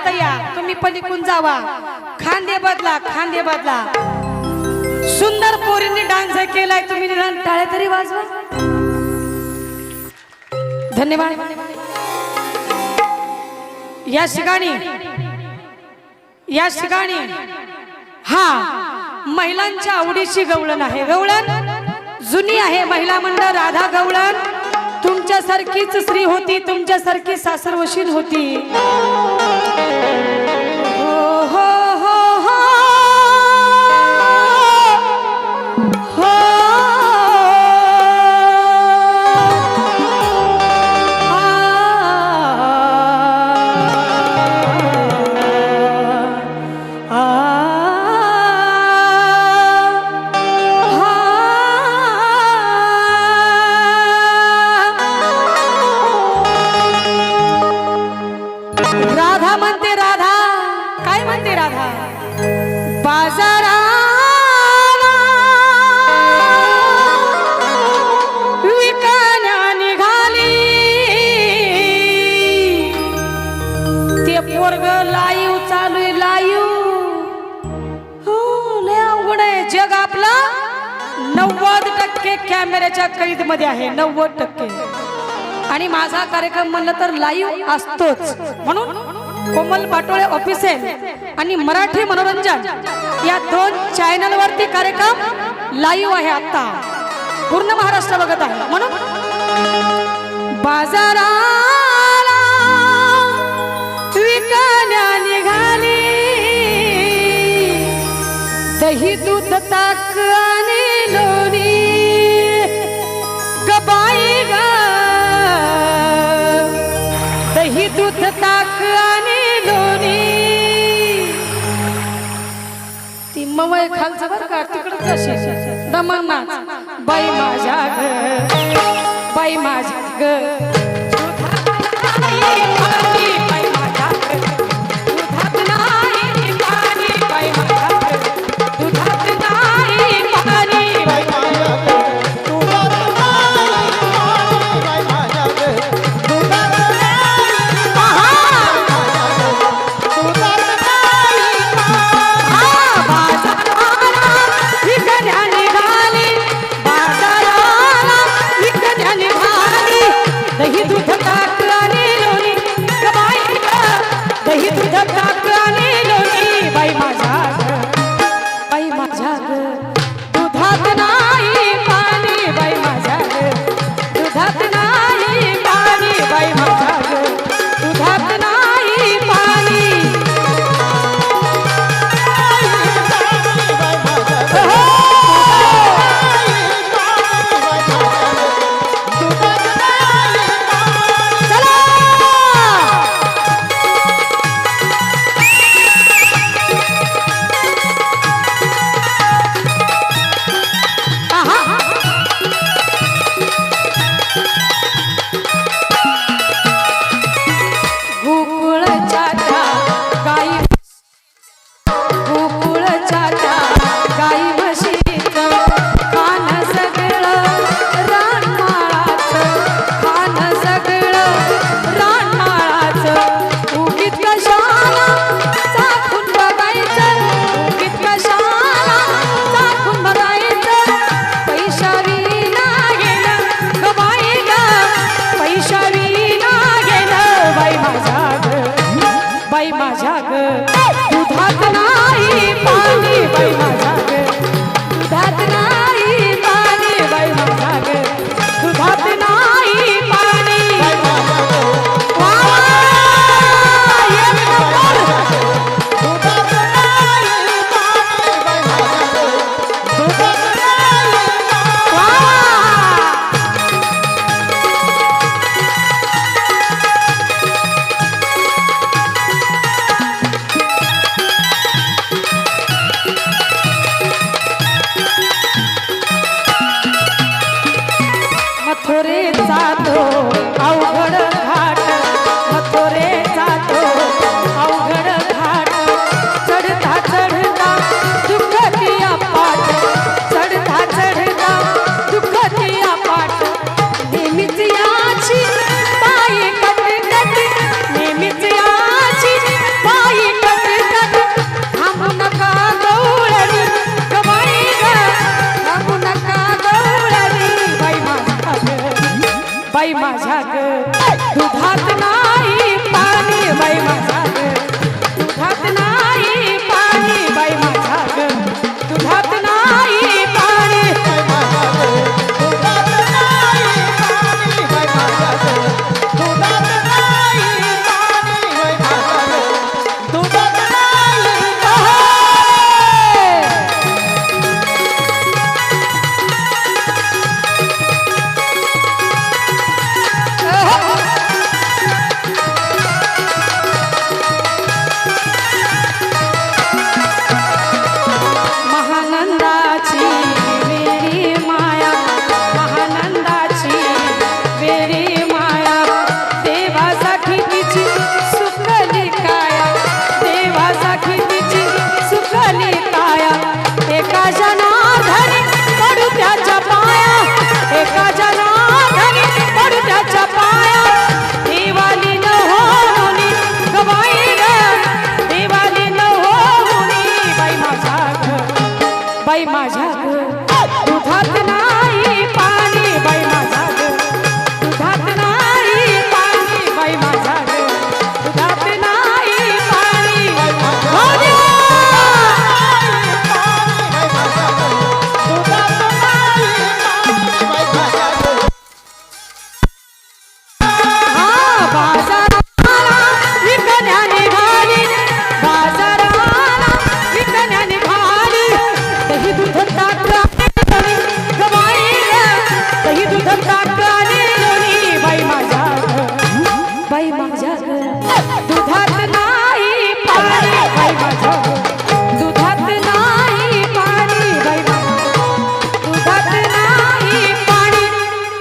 इथं या तुम्ही पलीकून जावा. खांदे बदला खांदे बदला. सुंदर पोरींनी डान्स केलाय तुम्ही निदान टाळ्या तरी वाजवा. धन्यवाद. या ठिकाणी या ठिकाणी हा महिलांच्या आवडीची गवळण आहे. गवळण जुनी आहे. महिला मंडळ राधा गवळण. तुमच्यासारखीच स्त्री होती तुमच्यासारखी सासरवशील होती. कॅमेऱ्याच्या कैदमध्ये आहे नव्वद टक्के. आणि माझा कार्यक्रम म्हणलं तर लाईव्ह असतोच. म्हणून कोमल पाटोळे ऑफिसेल आणि मराठी मनोरंजन या दोन चॅनल वरती कार्यक्रम लाईव्ह आहे आता. पूर्ण महाराष्ट्र बघत आहे. म्हणून बाजाराला निघाली. दही दूध मवय खालचं बर का? तिकडच अशी दमन बाई माझ्या ग. बाई माझ्या ग. दुधात नाही पाणी बाई माझ्या दुधात नाही ঝাক দুধাতে Back